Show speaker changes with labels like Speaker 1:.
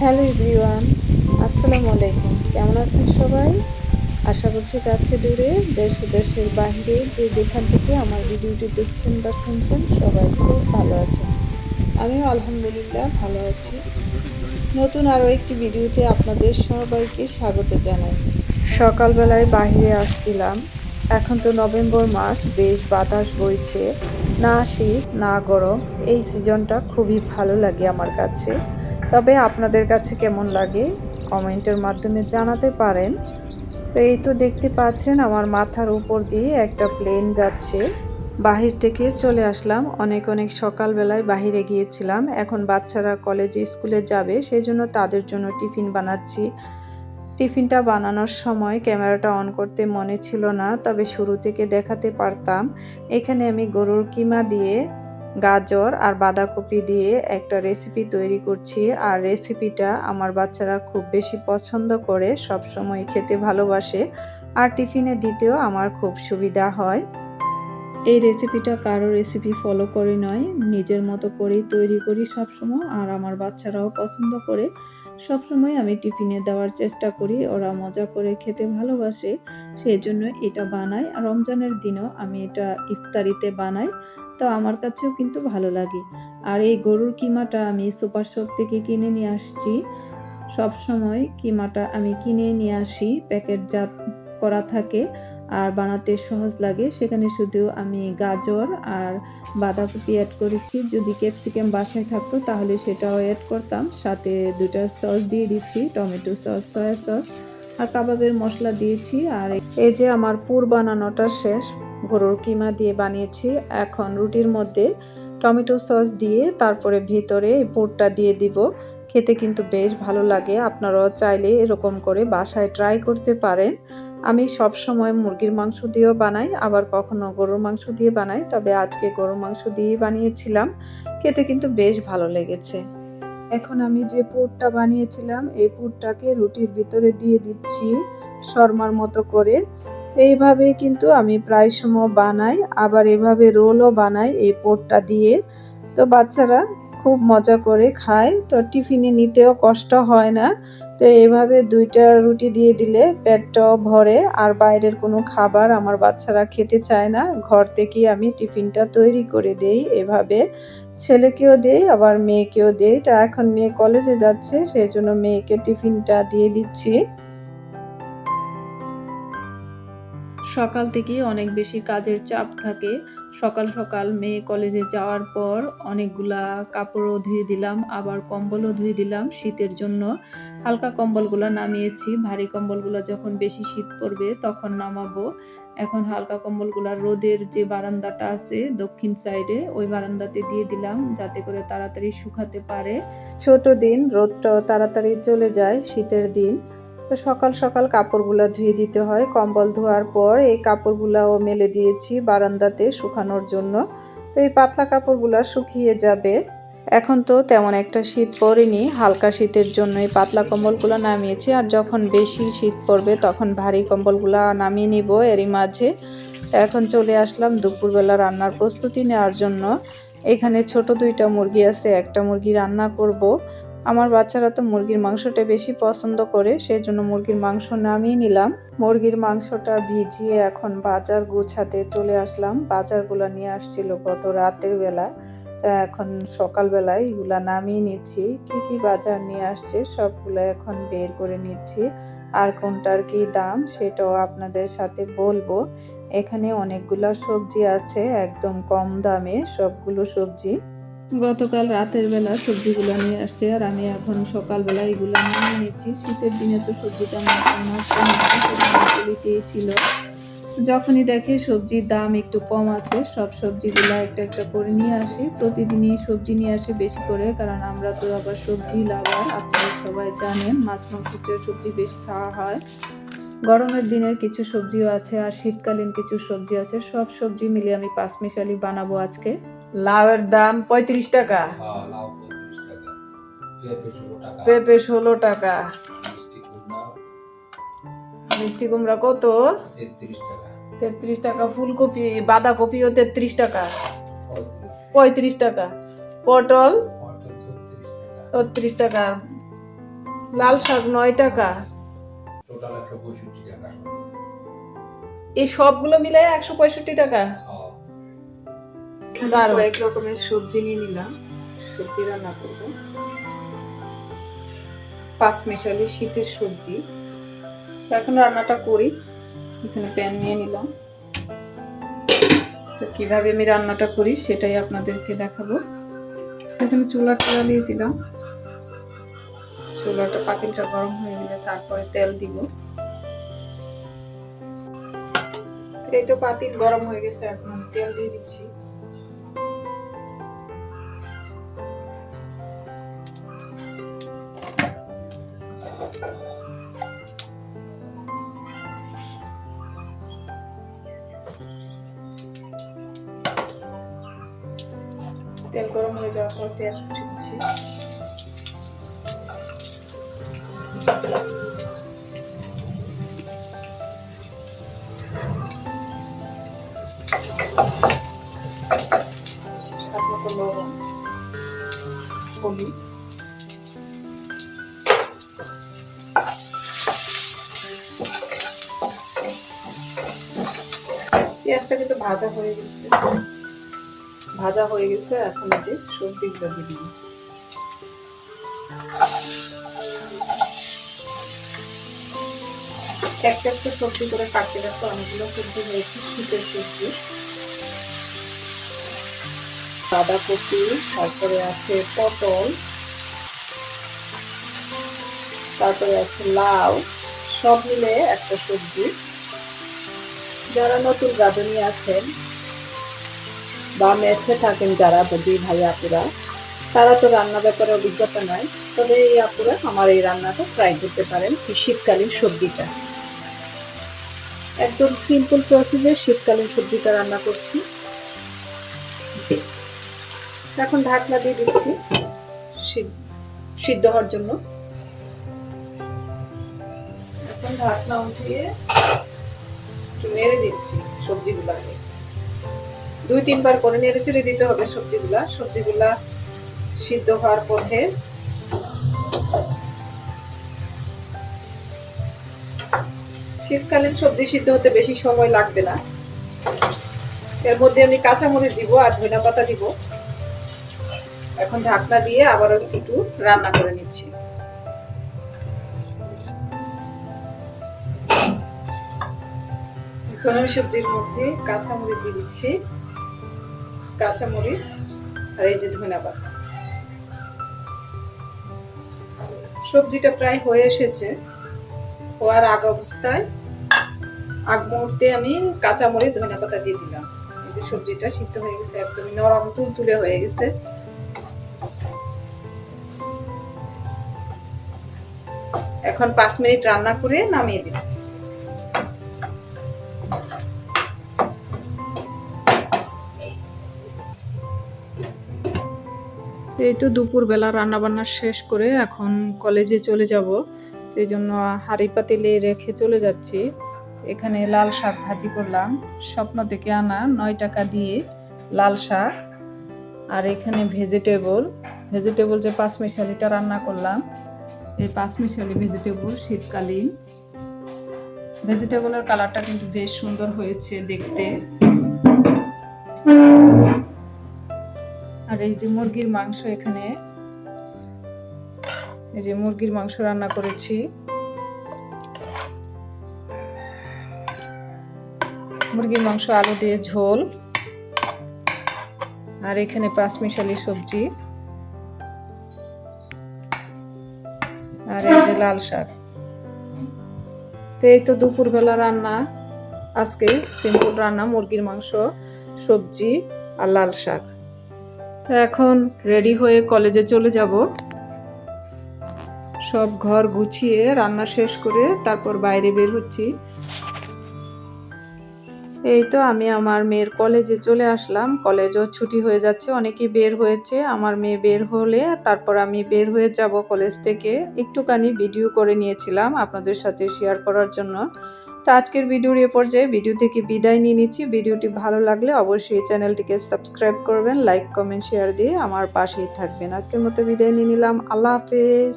Speaker 1: Hello everyone, আসসালামু আলাইকুম। কেমন আছেন সবাই? আশা করছি কাছে দূরে, দেশ দেশের বাইরে যে যেখান থেকে আমার ভিডিওটি দেখছেন বা শুনছেন, সবাই খুব ভালো আছেন। আমিও আলহামদুলিল্লাহ ভালো আছি। নতুন আরও একটি ভিডিওতে আপনাদের সবাইকে স্বাগত জানাই। সকালবেলায় বাইরে আসছিলাম। এখন তো নভেম্বর মাস, বেশ বাতাস বইছে। না শীত, না গরম, এই সিজনটা খুবই ভালো লাগে আমার কাছে। তবে আপনাদের কাছে কেমন লাগে কমেন্টের মাধ্যমে জানাতে পারেন। তো এই তো দেখতে পাচ্ছেন আমার মাথার উপর দিয়ে একটা প্লেন যাচ্ছে। বাহির থেকে চলে আসলাম। অনেক অনেক সকালবেলায় বাহিরে গিয়েছিলাম। এখন বাচ্চারা কলেজে স্কুলে যাবে সেই জন্য তাদের জন্য টিফিন বানাচ্ছি। টিফিনটা বানানোর সময় ক্যামেরাটা অন করতে মনে ছিল না, তবে শুরু থেকে দেখাতে পারতাম। এখানে আমি গরুর কিমা দিয়ে গাজর আর বাঁধাকপি দিয়ে একটা রেসিপি তৈরি করছি। আর রেসিপিটা আমার বাচ্চারা খুব বেশি পছন্দ করে সব সময় খেতে ভালোবাসে। আর টিফিনে দিতেও আমার খুব সুবিধা হয়। এই রেসিপিটা কারও রেসিপি ফলো করে নয়। নিজের মতো করেই তৈরি করি সবসময়, আর আমার বাচ্চারাও পছন্দ করে। সবসময় আমি টিফিনে দেওয়ার চেষ্টা করি, ওরা মজা করে খেতে ভালোবাসে। সেই জন্য এটা বানাই। আর রমজানের দিনও আমি এটা ইফতারিতে বানাই। তো আমার কাছেও কিন্তু ভালো লাগে। আর এই গরুর কিমাটা আমি সুপার শপ থেকে কিনে নিয়ে আসছি। সব সময় কিমাটা আমি কিনে নিয়ে আসি প্যাকেটজাত করা থাকে আর বানাতে সহজ লাগে। সেখানে শুধু আমি গাজর আর বাঁধাকপি অ্যাড করেছি। যদি ক্যাপসিকাম বাসায় থাকতো তাহলে সেটাও অ্যাড করতাম। সাথে দুটা সস দিয়ে দিচ্ছি, টমেটো সস সয়া সস আর কাবাবের মশলা দিয়েছি। আর এই যে আমার পুর বানানোটা শেষ গরুর কিমা দিয়ে বানিয়েছি। এখন রুটির মধ্যে টমেটো সস দিয়ে তারপরে ভিতরে পুরটা দিয়ে দিব। খেতে কিন্তু বেশ ভালো লাগে। আপনারাও চাইলে এরকম করে বাসায় ট্রাই করতে পারেন। আমি সব সময় মুরগির মাংস দিয়েও বানাই, আবার কখনো গরুর মাংস দিয়ে বানাই, তবে আজকে গরুর মাংস দিয়েই বানিয়েছিলাম। খেতে কিন্তু বেশ ভালো লেগেছে। এখন আমি যে পুরটা বানিয়েছিলাম, এই পুরটাকে রুটির ভিতরে দিয়ে দিচ্ছি শর্মার মতো করে। এইভাবে কিন্তু আমি প্রায় সময় বানাই, আবার এভাবে রোলও বানাই এই পোটটা দিয়ে। তো বাচ্চারা খুব মজা করে খায়, তো টিফিনে নিতেও কষ্ট হয় না। তো এভাবে দুইটা রুটি দিয়ে দিলে পেটটাও ভরে, আর বাইরের কোনো খাবার আমার বাচ্চারা খেতে চায় না। ঘর থেকেই আমি টিফিনটা তৈরি করে দেই এভাবে। ছেলেকেও দেই, আবার মেয়েকেও দেই। তো এখন মেয়ে কলেজে যাচ্ছে, সেই জন্য মেয়েকে টিফিনটা দিয়ে দিচ্ছি। সকাল থেকে অনেক বেশি কাজের চাপ থাকে। সকাল সকাল মেয়ে কলেজে যাওয়ার পর অনেকগুলা কাপড়ও ধুয়ে দিলাম, আবার কম্বলও ধুয়ে দিলাম শীতের জন্য। হালকা কম্বলগুলো নামিয়েছি, ভারী কম্বলগুলো যখন বেশি শীত পড়বে তখন নামাবো। এখন হালকা কম্বলগুলো রোদের যে বারান্দাটা আছে দক্ষিণ সাইডে ওই বারান্দাতে দিয়ে দিলাম যাতে করে তাড়াতাড়ি শুকাতে পারে। ছোট দিন, রোদটাও তাড়াতাড়ি চলে যায় শীতের দিন। তো সকাল সকাল কাপড়গুলা ধুয়ে দিতে হয়। কম্বল ধোয়ার পর এই কাপড়গুলাও মেলে দিয়েছি বারান্দাতে শুকানোর জন্য। তো এই পাতলা কাপড়গুলা শুকিয়ে যাবে। এখন তো তেমন একটা শীত পড়েনি। হালকা শীতের জন্য এই পাতলা কম্বলগুলো নামিয়েছি। আর যখন বেশি শীত পড়বে তখন ভারী কম্বলগুলা নামিয়ে নিব এরই মাঝে। এখন চলে আসলাম দুপুরবেলা রান্নার প্রস্তুতি নেওয়ার জন্য। এখানে ছোট দুইটা মুরগি আছে। একটা মুরগি রান্না করব। আমার বাচ্চারা তো মুরগির মাংসটা বেশি পছন্দ করে সেই জন্য মুরগির মাংস নামিয়ে নিলাম। মুরগির মাংসটা ভিজিয়ে এখন বাজার গুছাতে চলে আসলাম। বাজারগুলো নিয়ে আসছিল গত রাতের বেলা। তা এখন সকালবেলায় এগুলা নামিয়ে নিচ্ছি। কি কি বাজার নিয়ে আসছে সবগুলো এখন বের করে নিচ্ছি। আর কোনটার কি দাম সেটাও আপনাদের সাথে বলব। এখানে অনেকগুলো সবজি আছে, একদম কম দামে সবগুলো সবজি। গতকাল রাতের বেলা সবজিগুলো নিয়ে আসছে আর আমি এখন সকালবেলা এগুলো নিয়ে নিচ্ছি শীতের দিনে তো সবজিটা ছিল। যখনই দেখে সবজির দাম একটু কম আছে, সব সবজিগুলো একটা একটা করে নিয়ে আসি। প্রতিদিনই সবজি নিয়ে আসি বেশি করে, কারণ আমরা তো আবার সবজি লাগাই আপনারা সবাই জানেন, মাছ মাংস সবজি বেশি খাওয়া হয়। গরমের দিনের কিছু সবজিও আছে আর শীতকালীন কিছু সবজি আছে। সব সবজি মিলিয়ে আমি পাঁচ মিশালি বানাবো আজকে। লাউয়ের দাম পঁয়ত্রিশ টাকা।
Speaker 2: হ্যাঁ, টাকা। পেঁপে ষোলো টাকা। মিষ্টি কুমড়া।
Speaker 1: কত?
Speaker 2: তেত্রিশ টাকা।
Speaker 1: ফুলকপি বাঁধাকপিও তেত্রিশ টাকা।
Speaker 2: পঁয়ত্রিশ।
Speaker 1: টাকা। পটল?
Speaker 2: ছত্রিশ টাকা।
Speaker 1: লাল শাক নয় টাকা। এই সবগুলো মিলাই একশো পঁয়ষট্টি টাকা। কয়েক রকমের সবজি নিয়ে নিলাম। সবজি রান্না করব। পাঁচ মেশালি শীতের সবজি। তো এখন রান্নাটা করি। এখানে প্যান নিয়ে নিলাম। তো কীভাবে আমি রান্নাটা করি সেটাই আপনাদেরকে দেখাবো। এখানে চুলাটা জ্বালিয়ে দিলাম। চুলাটা পাতিলটা গরম হয়ে গেলে তারপরে তেল দিব। এই তো পাতিল গরম হয়ে গেছে এখন তেল দিয়ে দিচ্ছি। যাওয়ার পর পেঁয়াজ কুচি দিচ্ছি। লবণ হলুদ। পেঁয়াজটা কিন্তু ভাজা হয়ে গেছে। ভাজা হয়ে গেছে, এখন যে সবজিগুলো দিয়ে দিই একটা একটা সবজি করে কাটতে কাটতে অনেকগুলো সবজি হয়েছে, শীতের সবজি। বাঁধাকপি তারপরে আছে পটল, তারপরে আছে লাউ, সব মিলে একটা সবজি। যারা নতুন গার্ডেনি আছেন বা মেছে থাকেন যারা দুই ভাই আপুরা, তারা তো রান্না ব্যাপারে অভিজ্ঞতা নয় তবে এই আপুরা আমার এই রান্নাটা ট্রাই করতে পারেন শীতকালীন সবজিটা। একদম সিম্পল প্রসেসে শীতকালীন সবজিটা রান্না করছি। এখন ঢাকনা দিয়ে দিচ্ছি সিদ্ধ- হওয়ার জন্য। এখন ঢাকনা উঠিয়ে একটু দিচ্ছি সবজিগুলাকে। দুই তিনবার করে নেড়ে চেড়ে দিতে হবে সবজিগুলা। সবজিগুলা সিদ্ধ হওয়ার পথে শীতকালীন সবজি সিদ্ধ হতে বেশি সময় লাগবে না। এর মধ্যে আমি কাঁচামরিচ দিব আর ধনিয়া পাতা দিব। এখন ঢাকনা দিয়ে আবারও একটু রান্না করে নিচ্ছি। এখন আমি সবজির মধ্যে কাঁচামরিচ দিয়ে দিচ্ছি। কাঁচামরিচ আর এই যে ধনিয়া পাতা। সবজিটা প্রায় হয়ে এসেছে। হওয়ার আগ অবস্থায় আগ মুহূর্তে আমি কাঁচামরিচ ধনিয়া পাতা দিয়ে দিলাম। যে সবজিটা সিদ্ধ হয়ে গেছে একদম নরম, তুলতুলে হয়ে গেছে। এখন পাঁচ মিনিট রান্না করে নামিয়ে দিলাম। এই তো দুপুরবেলা রান্না বান্না শেষ করে এখন কলেজে চলে যাব। সেই জন্য হাঁড়ি পাতিলে রেখে চলে যাচ্ছি। এখানে লাল শাক ভাজি করলাম, স্বপ্ন থেকে আনা নয় টাকা দিয়ে লাল শাক। আর এখানে ভেজিটেবল ভেজিটেবল যে পাঁচমিশালিটা রান্না করলাম, এই পাঁচমিশালি ভেজিটেবল শীতকালীন। ভেজিটেবলের কালারটা কিন্তু বেশ সুন্দর হয়েছে দেখতে। আর এই যে মুরগির মাংস এখানে, এই যে মুরগির মাংস রান্না করেছি। মুরগির মাংস, আলু দিয়ে ঝোল। আর এখানে পাঁচমিশালি সবজি। আর এই যে লাল শাক। তো এই তো দুপুরবেলা রান্না। আজকে সিম্পল রান্না, মুরগির মাংস, সবজি আর লাল শাক। তো এখন রেডি হয়ে কলেজে চলে যাব। সব ঘর গুছিয়ে রান্না শেষ করে তারপর বাইরে বের হচ্ছি। এই তো আমি আমার মেয়ের কলেজে চলে আসলাম। কলেজও ছুটি হয়ে যাচ্ছে, অনেকেই বের হয়েছে। আমার মেয়ে বের হলে তারপর আমি বের হয়ে যাব কলেজ থেকে। একটুখানি ভিডিও করে নিয়েছিলাম আপনাদের সাথে শেয়ার করার জন্য। তো আজকের ভিডিওর এ পর্যায়ে ভিডিও থেকে বিদায় নিয়ে নিচ্ছি। ভিডিওটি ভালো লাগলে অবশ্যই চ্যানেলটিকে সাবস্ক্রাইব করবেন, লাইক, কমেন্ট, শেয়ার দিয়ে আমার পাশেই থাকবেন। আজকের মতো বিদায় নিয়ে নিলাম। আল্লাহ হাফেজ।